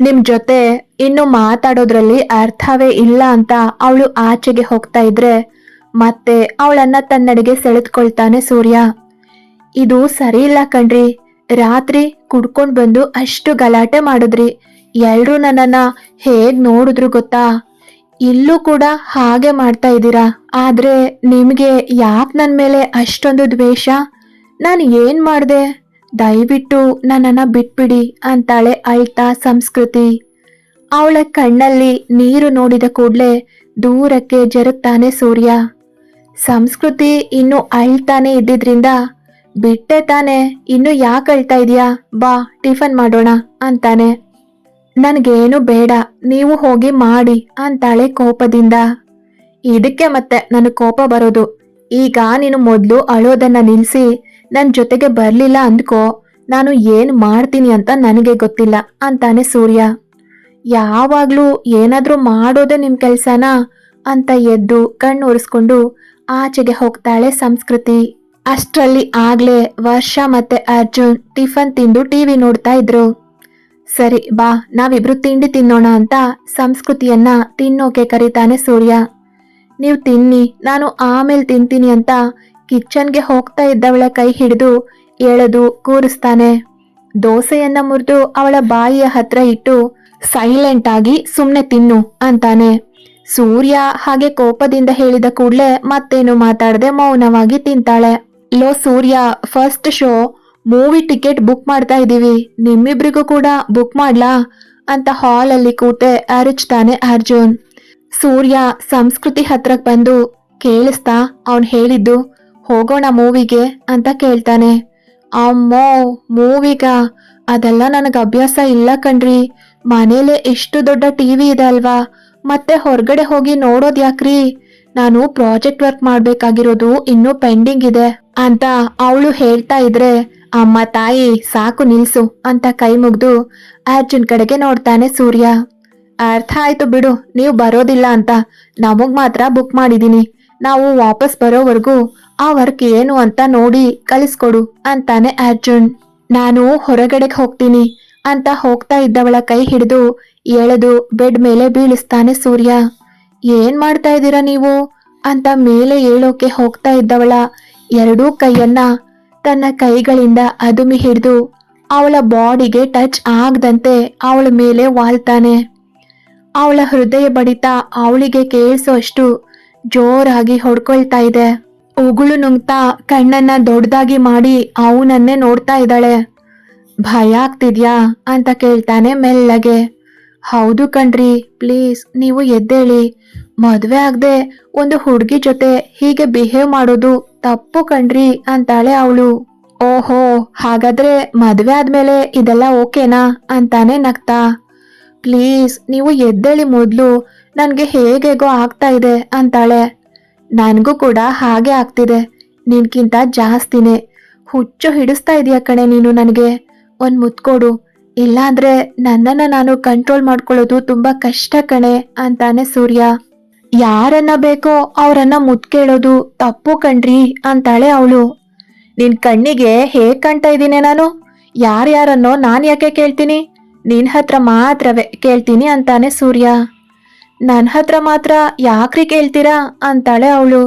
ನಿಮ್ ಜೊತೆ ಇನ್ನು ಮಾತಾಡೋದ್ರಲ್ಲಿ ಅರ್ಥವೇ ಇಲ್ಲ ಅಂತ ಅವಳು ಆಚೆಗೆ ಹೋಗ್ತಾ ಇದ್ರೆ ಮತ್ತೆ ಅವಳನ್ನ ತನ್ನಡೆಗೆ ಸೆಳೆದ್ಕೊಳ್ತಾನೆ ಸೂರ್ಯ. ಇದು ಸರಿ ಇಲ್ಲ ಕಣ್ರಿ. ರಾತ್ರಿ ಕುಡ್ಕೊಂಡು ಬಂದು ಅಷ್ಟು ಗಲಾಟೆ ಮಾಡಿದ್ರಿ. ಎಲ್ರೂ ನನ್ನನ್ನ ಹೇಗ್ ನೋಡಿದ್ರು ಗೊತ್ತಾ? ಇಲ್ಲೂ ಕೂಡ ಹಾಗೆ ಮಾಡ್ತಾ ಇದ್ದೀರಾ? ಆದ್ರೆ ನಿಮ್ಗೆ ಯಾಕೆ ನನ್ ಮೇಲೆ ಅಷ್ಟೊಂದು ದ್ವೇಷ? ನಾನು ಏನ್ ಮಾಡ್ದೆ? ದಯವಿಟ್ಟು ನನ್ನನ್ನು ಬಿಟ್ಬಿಡಿ ಅಂತಾಳೆ ಅಳ್ತಾ ಸಂಸ್ಕೃತಿ. ಅವಳ ಕಣ್ಣಲ್ಲಿ ನೀರು ನೋಡಿದ ಕೂಡಲೇ ದೂರಕ್ಕೆ ಜರುಗ್ತಾನೆ ಸೂರ್ಯ. ಸಂಸ್ಕೃತಿ ಇನ್ನು ಅಳ್ತಾನೆ ಇದ್ದಿದ್ರಿಂದ, ಬಿಟ್ಟೆ ತಾನೆ, ಇನ್ನು ಯಾಕೆ ಅಳ್ತಾ ಇದೀಯಾ? ಬಾ, ಟಿಫನ್ ಮಾಡೋಣ, ಅಂತಾನೆ. ನನ್ಗೇನು ಬೇಡ, ನೀವು ಹೋಗಿ ಮಾಡಿ, ಅಂತಾಳೆ ಕೋಪದಿಂದ. ಇದಕ್ಕೆ ಮತ್ತೆ ನನಗೆ ಕೋಪ ಬರೋದು. ಈಗ ನೀನು ಮೊದಲು ಅಳೋದನ್ನ ನಿಲ್ಸಿ ನನ್ನ ಜೊತೆಗೆ ಬರ್ಲಿಲ್ಲ ಅಂದ್ಕೋ. ನಾನು ಏನ್ ಮಾಡ್ತೀನಿ ಅಂತ ನನಗೆ ಗೊತ್ತಿಲ್ಲ ಅಂತಾನೆ ಸೂರ್ಯ. ಯಾವಾಗ್ಲೂ ಏನಾದ್ರೂ ಮಾಡೋದೇ ನಿಮ್ ಕೆಲ್ಸನಾ? ಅಂತ ಎದ್ದು ಕಣ್ಣು ಒರೆಸ್ಕೊಂಡು ಆಚೆಗೆ ಹೋಗ್ತಾಳೆ ಸಂಸ್ಕೃತಿ. ಅಷ್ಟರಲ್ಲಿ ಆಗ್ಲೇ ವರ್ಷ ಮತ್ತೆ ಅರ್ಜುನ್ ಟಿಫನ್ ತಿಂದು ಟಿವಿ ನೋಡ್ತಾ ಇದ್ರು. ಸರಿ, ಬಾ, ನಾವಿಬ್ರು ತಿಂಡಿ ತಿನ್ನೋಣ ಅಂತ ಸಂಸ್ಕೃತಿಯನ್ನ ತಿನ್ನೋಕೆ ಕರೀತಾನೆ ಸೂರ್ಯ. ನೀವು ತಿನ್ನಿ, ನಾನು ಆಮೇಲೆ ತಿಂತೀನಿ ಅಂತ ಕಿಚನ್ಗೆ ಹೋಗ್ತಾ ಇದ್ದವಳ ಕೈ ಹಿಡಿದು ಎಳೆದು ಕೂರಿಸ್ತಾನೆ. ದೋಸೆಯನ್ನ ಮುರಿದು ಅವಳ ಬಾಯಿಯ ಹತ್ರ ಇಟ್ಟು, ಸೈಲೆಂಟ್ ಆಗಿ ಸುಮ್ನೆ ತಿನ್ನು ಅಂತಾನೆ. ಸೂರ್ಯ ಹಾಗೆ ಕೋಪದಿಂದ ಹೇಳಿದ ಕೂಡ್ಲೆ ಮತ್ತೇನು ಮಾತಾಡದೆ ಮೌನವಾಗಿ ತಿಂತಾಳೆ. Low Surya first show movie ticket book ಮಾಡ್ತಾ ಇದ್ದೀವಿ ನಿಮ್ಮಿಬ್ರಿಗೂ ಕೂಡ ಬುಕ್ ಮಾಡ್ಲಾ? ಅಂತ ಹಾಲಲ್ಲಿ ಕೂತೆ ಅರಚ್ತಾನೆ ಅರ್ಜುನ್. ಸೂರ್ಯ ಸಂಸ್ಕೃತಿ ಹತ್ರಕ್ ಬಂದು ಕೇಳಿಸ್ತಾ ಅವನ್ ಹೇಳಿದ್ದು ಹೋಗೋಣ ಮೂವಿಗೆ ಅಂತ ಕೇಳ್ತಾನೆ. ಅಮ್ಮೋ, ಮೂವಿಗ? ಅದೆಲ್ಲ ನನಗೆ ಅಭ್ಯಾಸ ಇಲ್ಲ ಕಣ್ರಿ. ಮನೇಲೆ ಎಷ್ಟು ದೊಡ್ಡ ಟಿವಿ ಇದೆ ಅಲ್ವಾ? ಮತ್ತೆ ಹೊರಗಡೆ ಹೋಗಿ ನೋಡೋದು ಯಾಕ್ರಿ? ನಾನು ಪ್ರಾಜೆಕ್ಟ್ ವರ್ಕ್ ಮಾಡ್ಬೇಕಾಗಿರೋದು ಇನ್ನೂ ಪೆಂಡಿಂಗ್ ಇದೆ ಅಂತ ಅವಳು ಹೇಳ್ತಾ ಇದ್ರೆ, ಅಮ್ಮ ತಾಯಿ ಸಾಕು ನಿಲ್ಸು ಅಂತ ಕೈ ಮುಗ್ದು ಅರ್ಜುನ್ ಕಡೆಗೆ ನೋಡ್ತಾನೆ ಸೂರ್ಯ. ಅರ್ಥ ಆಯ್ತು ಬಿಡು, ನೀವು ಬರೋದಿಲ್ಲ ಅಂತ. ನಮಗ್ ಮಾತ್ರ ಬುಕ್ ಮಾಡಿದೀನಿ. ನಾವು ವಾಪಸ್ ಬರೋವರೆಗೂ ಆ ವರ್ಕ್ ಏನು ಅಂತ ನೋಡಿ ಕಲಿಸ್ಕೊಡು ಅಂತಾನೆ ಅರ್ಜುನ್. ನಾನು ಹೊರಗಡೆಗೆ ಹೋಗ್ತೀನಿ ಅಂತ ಹೋಗ್ತಾ ಇದ್ದವಳ ಕೈ ಹಿಡಿದು ಎಳೆದು ಬೆಡ್ ಮೇಲೆ ಬೀಳಿಸ್ತಾನೆ ಸೂರ್ಯ. ಏನ್ ಮಾಡ್ತಾ ಇದ್ದೀರಾ ನೀವು? ಅಂತ ಮೇಲೆ ಏಳೋಕೆ ಹೋಗ್ತಾ ಇದ್ದವಳ ಎರಡೂ ಕೈಯನ್ನ ತನ್ನ ಕೈಗಳಿಂದ ಅದುಮಿ ಹಿಡಿದು ಅವಳ ಬಾಡಿಗೆ ಟಚ್ ಆಗದಂತೆ ಅವಳ ಮೇಲೆ ವಾಲ್ತಾನೆ. ಅವಳ ಹೃದಯ ಬಡಿತ ಅವಳಿಗೆ ಕೇಳಿಸೋಷ್ಟು ಜೋರಾಗಿ ಹೊಡ್ಕೊಳ್ತಾ ಇದೆ. ಉಗುಳು ನುಂಗ್ತಾ ಕಣ್ಣನ್ನ ದೊಡ್ಡದಾಗಿ ಮಾಡಿ ಅವನನ್ನೇ ನೋಡ್ತಾ ಇದ್ದಾಳೆ. ಭಯ ಆಗ್ತಿದ್ಯಾ? ಅಂತ ಕೇಳ್ತಾನೆ ಮೆಲ್ಲಗೆ. ಹೌದು ಕಣ್ರಿ, ಪ್ಲೀಸ್ ನೀವು ಎದ್ದೇಳಿ. ಮದುವೆ ಆಗದೆ ಒಂದು ಹುಡುಗಿ ಜೊತೆ ಹೀಗೆ ಬಿಹೇವ್ ಮಾಡೋದು ತಪ್ಪು ಕಣ್ರಿ ಅಂತಾಳೆ ಅವಳು. ಓಹೋ, ಹಾಗಾದ್ರೆ ಮದುವೆ ಆದ್ಮೇಲೆ ಇದೆಲ್ಲ ಓಕೆನಾ? ಅಂತಾನೆ ನಗ್ತಾ. ಪ್ಲೀಸ್, ನೀವು ಎದ್ದೇಳಿ ಮೊದಲು ನನಗೆ ಹೇಗೆಗೋ ಆಗ್ತಾ ಇದೆ ಅಂತಾಳೆ. ನನಗೂ ಕೂಡ ಹಾಗೆ ಆಗ್ತಿದೆ. ನಿನ್ಕಿಂತ ಜಾಸ್ತಿನೇ. ಹುಚ್ಚು ಹಿಡಿಸ್ತಾ ಇದೀಯ ಕಣೆ ನೀನು ನನಗೆ. ಒಂದ್ ಮುತ್ಕೊಡು ಇಲ್ಲಾಂದ್ರೆ ನನ್ನನ್ನ ನಾನು ಕಂಟ್ರೋಲ್ ಮಾಡ್ಕೊಳ್ಳೋದು ತುಂಬಾ ಕಷ್ಟ ಕಣೆ ಅಂತಾನೆ ಸೂರ್ಯ. ಯಾರನ್ನ ಬೇಕೋ ಅವರನ್ನ ಮುತ್ಕೇಳೋದು ತಪ್ಪು ಕಣ್ರಿ ಅಂತಾಳೆ ಅವಳು. ನಿನ್ ಕಣ್ಣಿಗೆ ಹೇಗ್ ಕಾಣ್ತಾ ಇದ್ದೀನಿ ನಾನು? ಯಾರ್ಯಾರನ್ನೋ ನಾನು ಯಾಕೆ ಕೇಳ್ತೀನಿ? ನಿನ್ ಹತ್ರ ಮಾತ್ರವೇ ಕೇಳ್ತೀನಿ ಅಂತಾನೆ ಸೂರ್ಯ. ನನ್ನ ಹತ್ರ ಮಾತ್ರ ಯಾಕ್ರಿ ಕೇಳ್ತೀರಾ? ಅಂತಾಳೆ ಅವಳು.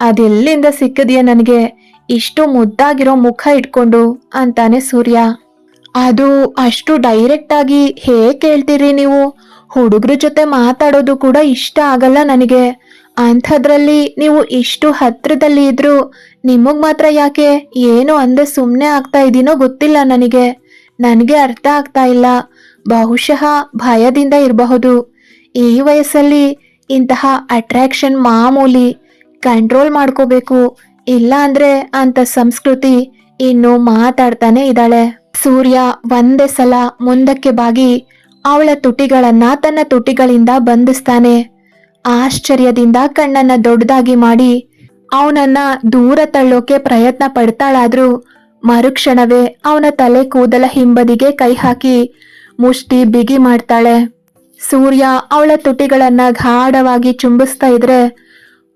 ಅದೆಲ್ಲಿಂದ ಸಿಕ್ಕಿದೆಯಾ ನನಗೆ? ಇಷ್ಟು ಮುದ್ದಾಗಿರೋ ಮುಖ ಇಟ್ಕೊಂಡು, ಅಂತಾನೆ ಸೂರ್ಯ. ಅದು ಅಷ್ಟು ಡೈರೆಕ್ಟ್ ಆಗಿ ಹೇಗೆ ಕೇಳ್ತೀರಿ ನೀವು? ಹುಡುಗ್ರ ಜೊತೆ ಮಾತಾಡೋದು ಕೂಡ ಇಷ್ಟ ಆಗಲ್ಲ ನನಗೆ. ಅಂಥದ್ರಲ್ಲಿ ನೀವು ಇಷ್ಟು ಹತ್ರದಲ್ಲಿ ಇದ್ರು ನಿಮಗ್ ಮಾತ್ರ ಯಾಕೆ? ಏನು ಅಂದೆ ಸುಮ್ಮನೆ ಆಗ್ತಾ ಇದೀನೋ ಗೊತ್ತಿಲ್ಲ ನನಗೆ. ನನಗೆ ಅರ್ಥ ಆಗ್ತಾ ಇಲ್ಲ. ಬಹುಶಃ ಭಯದಿಂದ ಇರಬಹುದು. ಈ ವಯಸ್ಸಲ್ಲಿ ಇಂತಹ ಅಟ್ರಾಕ್ಷನ್ ಮಾಮೂಲಿ ಕಂಟ್ರೋಲ್ ಮಾಡ್ಕೋಬೇಕು. ಇಲ್ಲ ಅಂದ್ರೆ ಅಂತ ಸಂಸ್ಕೃತಿ ಇನ್ನು ಮಾತಾಡ್ತಾನೆ ಇದ್ದಾಳೆ. ಸೂರ್ಯ ಒಂದೇ ಸಲ ಮುಂದಕ್ಕೆ ಬಾಗಿ ಅವಳ ತುಟಿಗಳನ್ನ ತನ್ನ ತುಟಿಗಳಿಂದ ಬಂಧಿಸ್ತಾನೆ. ಆಶ್ಚರ್ಯದಿಂದ ಕಣ್ಣನ್ನ ದೊಡ್ಡದಾಗಿ ಮಾಡಿ ಅವನನ್ನ ದೂರ ತಳ್ಳೋಕೆ ಪ್ರಯತ್ನ ಪಡ್ತಾಳಾದ್ರೂ ಮರುಕ್ಷಣವೇ ಅವನ ತಲೆ ಕೂದಲ ಹಿಂಬದಿಗೆ ಕೈ ಹಾಕಿ ಮುಷ್ಟಿ ಬಿಗಿ ಮಾಡ್ತಾಳೆ. ಸೂರ್ಯ ಅವಳ ತುಟಿಗಳನ್ನ ಗಾಢವಾಗಿ ಚುಂಬಿಸ್ತಾ ಇದ್ರೆ